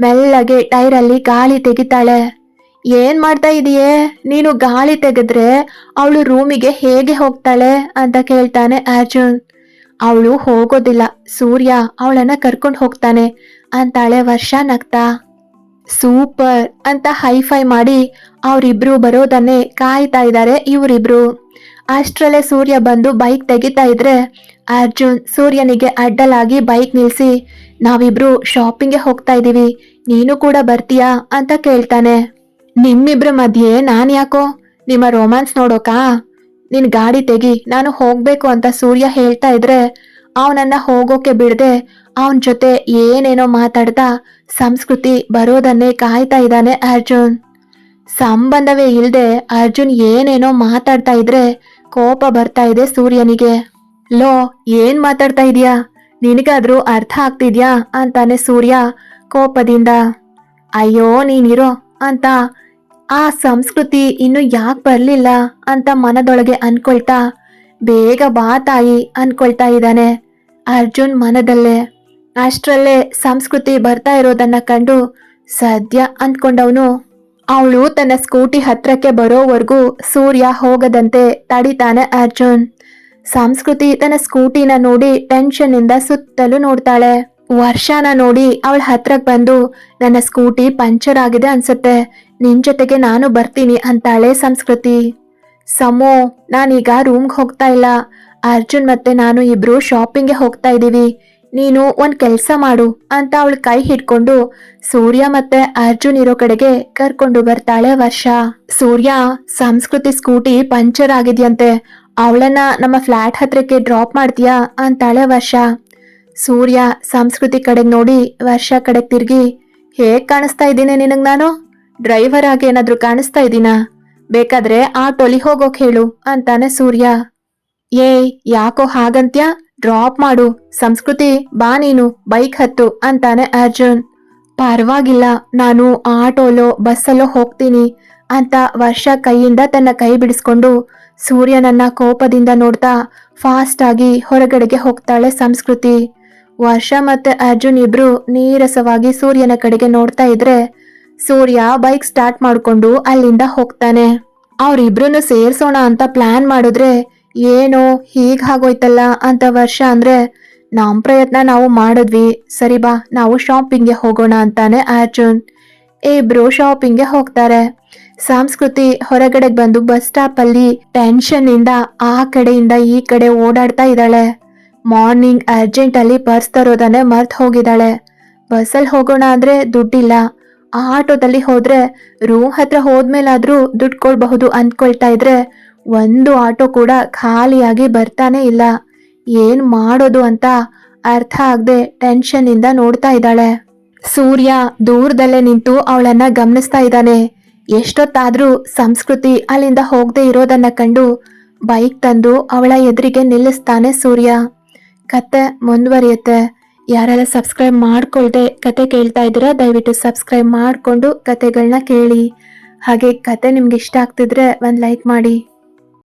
ಮೆಲ್ಲಗೆ ಟೈರಲ್ಲಿ ಗಾಳಿ ತೆಗಿತಾಳೆ. ಏನ್ ಮಾಡ್ತಾ ಇದೀಯೇ? ನೀನು ಗಾಳಿ ತೆಗೆದ್ರೆ ಅವಳು ರೂಮಿಗೆ ಹೇಗೆ ಹೋಗ್ತಾಳೆ? ಅಂತ ಕೇಳ್ತಾನೆ ಅರ್ಜುನ್. ಅವಳು ಹೋಗೋದಿಲ್ಲ. ಸೂರ್ಯ ಅವಳನ್ನ ಕರ್ಕೊಂಡು ಹೋಗ್ತಾನೆ ಅಂತಾಳೆ ವರ್ಷ ನಗ್ತಾ. ಸೂಪರ್ ಅಂತ ಹೈಫೈ ಮಾಡಿ ಅವರಿಬ್ರು ಬರೋದನ್ನೇ ಕಾಯ್ತಾ ಇದ್ದಾರೆ ಇವರಿಬ್ರು. ಅಷ್ಟರಲ್ಲೇ ಸೂರ್ಯ ಬಂದು ಬೈಕ್ ತೆಗಿತಾ ಇದ್ರೆ ಅರ್ಜುನ್ ಸೂರ್ಯನಿಗೆ ಅಡ್ಡಲಾಗಿ ಬೈಕ್ ನಿಲ್ಸಿ, ನಾವಿಬ್ರು ಶಾಪಿಂಗ್ಗೆ ಹೋಗ್ತಾ ಇದ್ದೀವಿ ನೀನು ಕೂಡ ಬರ್ತೀಯಾ? ಅಂತ ಕೇಳ್ತಾನೆ. ನಿಮ್ಮಿಬ್ರ ಮಧ್ಯೆ ನಾನು ಯಾಕೋ? ನಿಮ್ಮ ರೋಮ್ಯಾನ್ಸ್ ನೋಡೋಕಾ? ನಿನ್ ಗಾಡಿ ತೆಗಿ, ನಾನು ಹೋಗ್ಬೇಕು ಅಂತ ಸೂರ್ಯ ಹೇಳ್ತಾ ಇದ್ರೆ, ಅವನನ್ನ ಹೋಗೋಕೆ ಬಿಡದೆ, ಅವನ ಜೊತೆ ಏನೇನೋ ಮಾತಾಡ್ತಾ ಸಂಸ್ಕೃತಿ ಬರೋದನ್ನೇ ಕಾಯ್ತಾ ಇದ್ದಾನೆ ಅರ್ಜುನ್. ಸಂಬಂಧವೇ ಇಲ್ಲದೆ ಅರ್ಜುನ್ ಏನೇನೋ ಮಾತಾಡ್ತಾ ಇದ್ರೆ ಕೋಪ ಬರ್ತಾ ಇದೆ ಸೂರ್ಯನಿಗೆ. ಲೋ, ಏನ್ ಮಾತಾಡ್ತಾ ಇದೀಯಾ? ನಿನಗಾದ್ರೂ ಅರ್ಥ ಆಗ್ತಿದ್ಯಾ ಅಂತಾನೆ ಸೂರ್ಯ ಕೋಪದಿಂದ. ಅಯ್ಯೋ, ನೀನಿರೋ ಅಂತ. ಆ ಸಂಸ್ಕೃತಿ ಇನ್ನು ಯಾಕೆ ಬರಲಿಲ್ಲ ಅಂತ ಮನದೊಳಗೆ ಅನ್ಕೊಳ್ತಾ, ಬೇಗ ಬಾ ತಾಯಿ ಅನ್ಕೊಳ್ತಾ ಇದ್ದಾನೆ ಅರ್ಜುನ್ ಮನದಲ್ಲೇ. ಅಷ್ಟರಲ್ಲೇ ಸಂಸ್ಕೃತಿ ಬರ್ತಾ ಇರೋದನ್ನ ಕಂಡು ಸದ್ಯ ಅಂದ್ಕೊಂಡವನು ಅವಳು ತನ್ನ ಸ್ಕೂಟಿ ಹತ್ರಕ್ಕೆ ಬರೋವರೆಗೂ ಸೂರ್ಯ ಹೋಗದಂತೆ ತಡಿತಾನೆ ಅರ್ಜುನ್. ಸಂಸ್ಕೃತಿ ತನ್ನ ಸ್ಕೂಟಿನ ನೋಡಿ ಟೆನ್ಷನ್ ಇಂದ ಸುತ್ತಲೂ ನೋಡ್ತಾಳೆ. ವರ್ಷನ ನೋಡಿ ಅವಳ ಹತ್ರಕ್ಕೆ ಬಂದು, ನನ್ನ ಸ್ಕೂಟಿ ಪಂಚರ್ ಆಗಿದೆ ಅನ್ಸುತ್ತೆ. ನಿನ್ ಜೊತೆಗೆ ನಾನು ಬರ್ತೀನಿ ಅಂತಾಳೆ ಸಂಸ್ಕೃತಿ. ಸಮೋ, ನಾನೀಗ ರೂಮ್ಗೆ ಹೋಗ್ತಾ ಇಲ್ಲ. ಅರ್ಜುನ್ ಮತ್ತೆ ನಾನು ಇಬ್ರು ಶಾಪಿಂಗ್ಗೆ ಹೋಗ್ತಾ ಇದೀವಿ. ನೀನು ಒಂದ್ ಕೆಲ್ಸ ಮಾಡು ಅಂತ ಅವಳು ಕೈ ಹಿಡ್ಕೊಂಡು ಸೂರ್ಯ ಮತ್ತೆ ಅರ್ಜುನ್ ಇರೋ ಕಡೆಗೆ ಕರ್ಕೊಂಡು ಬರ್ತಾಳೆ ವರ್ಷ. ಸೂರ್ಯ ಸಂಸ್ಕೃತಿ ಸ್ಕೂಟಿ ಪಂಚರ್ ಆಗಿದ್ಯಂತೆ. ಅವಳನ್ನ ನಮ್ಮ ಫ್ಲಾಟ್ ಹತ್ರಕ್ಕೆ ಡ್ರಾಪ್ ಮಾಡ್ತೀಯಾ ಅಂತಾಳೆ ವರ್ಷ. ಸೂರ್ಯ ಸಂಸ್ಕೃತಿ ಕಡೆಗೆ ನೋಡಿ ವರ್ಷ ಕಡೆಗೆ ತಿರುಗಿ, ಹೇಗ್ ಕಾಣಿಸ್ತಾ ಇದ್ದೀನಿ ನಿನಗ್ ನಾನು? ಡ್ರೈವರ್ ಆಗಿ ಏನಾದ್ರು ಕಾಣಿಸ್ತಾ ಇದ್ದೀನಾ? ಬೇಕಾದ್ರೆ ಆಟೋಲಿ ಹೋಗೋಕ್ ಹೇಳು, ಅಂತಾನೆ ಸೂರ್ಯ. ಏಯ್, ಯಾಕೋ ಹಾಗಂತ್ಯ? ಡ್ರಾಪ್ ಮಾಡು. ಸಂಸ್ಕೃತಿ, ಬಾ ನೀನು, ಬೈಕ್ ಹತ್ತು ಅಂತಾನೆ ಅರ್ಜುನ್. ಪರವಾಗಿಲ್ಲ, ನಾನು ಆಟೋಲೋ, ಬಸ್ಸಲ್ಲೋ ಹೋಗ್ತೀನಿ ಅಂತ ವರ್ಷ ಕೈಯಿಂದ ತನ್ನ ಕೈ ಬಿಡಿಸ್ಕೊಂಡು ಸೂರ್ಯನನ್ನ ಕೋಪದಿಂದ ನೋಡ್ತಾ ಫಾಸ್ಟ್ ಆಗಿ ಹೊರಗಡೆಗೆ ಹೋಗ್ತಾಳೆ ಸಂಸ್ಕೃತಿ. ವರ್ಷ ಮತ್ತೆ ಅರ್ಜುನ್ ಇಬ್ರು ನೀರಸವಾಗಿ ಸೂರ್ಯನ ಕಡೆಗೆ ನೋಡ್ತಾ ಇದ್ರೆ ಸೂರ್ಯ ಬೈಕ್ ಸ್ಟಾರ್ಟ್ ಮಾಡಿಕೊಂಡು ಅಲ್ಲಿಂದ ಹೋಗ್ತಾನೆ. ಅವ್ರಿಬ್ರನ್ನು ಸೇರ್ಸೋಣ ಅಂತ ಪ್ಲಾನ್ ಮಾಡಿದ್ರೆ ಏನೋ ಹೀಗಾಗೋಯ್ತಲ್ಲ ಅಂತ ವರ್ಷ ಅಂದ್ರೆ ನಮ್ಮ ಪ್ರಯತ್ನ ನಾವು ಮಾಡಿದ್ವಿ. ಸರಿ ಬಾ, ನಾವು ಶಾಪಿಂಗ್ಗೆ ಹೋಗೋಣ ಅಂತಾನೆ ಅರ್ಜುನ್. ಇಬ್ರು ಶಾಪಿಂಗ್ಗೆ ಹೋಗ್ತಾರೆ. ಸಂಸ್ಕೃತಿ ಹೊರಗಡೆಗೆ ಬಂದು ಬಸ್ ಸ್ಟಾಪ್ ಅಲ್ಲಿ ಟೆನ್ಷನ್ ಇಂದ ಆ ಕಡೆಯಿಂದ ಈ ಕಡೆ ಓಡಾಡ್ತಾ ಇದ್ದಾಳೆ. ಮಾರ್ನಿಂಗ್ ಅರ್ಜೆಂಟ್ ಅಲ್ಲಿ ಪರ್ಸ್ ತರೋದನ್ನೇ ಮರ್ತ್ ಹೋಗಿದ್ದಾಳೆ. ಬಸ್ಸಲ್ಲಿ ಹೋಗೋಣ ಅಂದ್ರೆ ದುಡ್ಡಿಲ್ಲ. ಆಟೋದಲ್ಲಿ ಹೋದರೆ ರೂಮ್ ಹತ್ರ ಹೋದ್ಮೇಲಾದ್ರೂ ದುಡ್ಡು ಕೊಡಬಹುದು ಅಂದ್ಕೊಳ್ತಾ ಇದ್ರೆ ಒಂದು ಆಟೋ ಕೂಡ ಖಾಲಿಯಾಗಿ ಬರ್ತಾನೆ ಇಲ್ಲ. ಏನ್ ಮಾಡೋದು ಅಂತ ಅರ್ಥ ಆಗದೆ ಟೆನ್ಷನ್ ಇಂದ ನೋಡ್ತಾ ಇದ್ದಾಳೆ. ಸೂರ್ಯ ದೂರದಲ್ಲೇ ನಿಂತು ಅವಳನ್ನ ಗಮನಿಸ್ತಾ ಇದ್ದಾನೆ. ಎಷ್ಟೊತ್ತಾದ್ರೂ ಸಂಸ್ಕೃತಿ ಅಲ್ಲಿಂದ ಹೋಗದೆ ಇರೋದನ್ನ ಕಂಡು ಬೈಕ್ ತಂದು ಅವಳ ಎದುರಿಗೆ ನಿಲ್ಲಿಸ್ತಾನೆ ಸೂರ್ಯ. ಕತೆ ಮುಂದುವರಿಯುತ್ತೆ. ಯಾರೆಲ್ಲ ಸಬ್ಸ್ಕ್ರೈಬ್ ಮಾಡ್ಕೊಳ್ದೆ ಕತೆ ಕೇಳ್ತಾ ಇದ್ದೀರಾ, ದಯವಿಟ್ಟು ಸಬ್ಸ್ಕ್ರೈಬ್ ಮಾಡಿಕೊಂಡು ಕತೆಗಳನ್ನ ಕೇಳಿ. ಹಾಗೆ ಕತೆ ನಿಮ್ಗೆ ಇಷ್ಟ ಆಗ್ತಿದ್ರೆ ಒಂದು ಲೈಕ್ ಮಾಡಿ.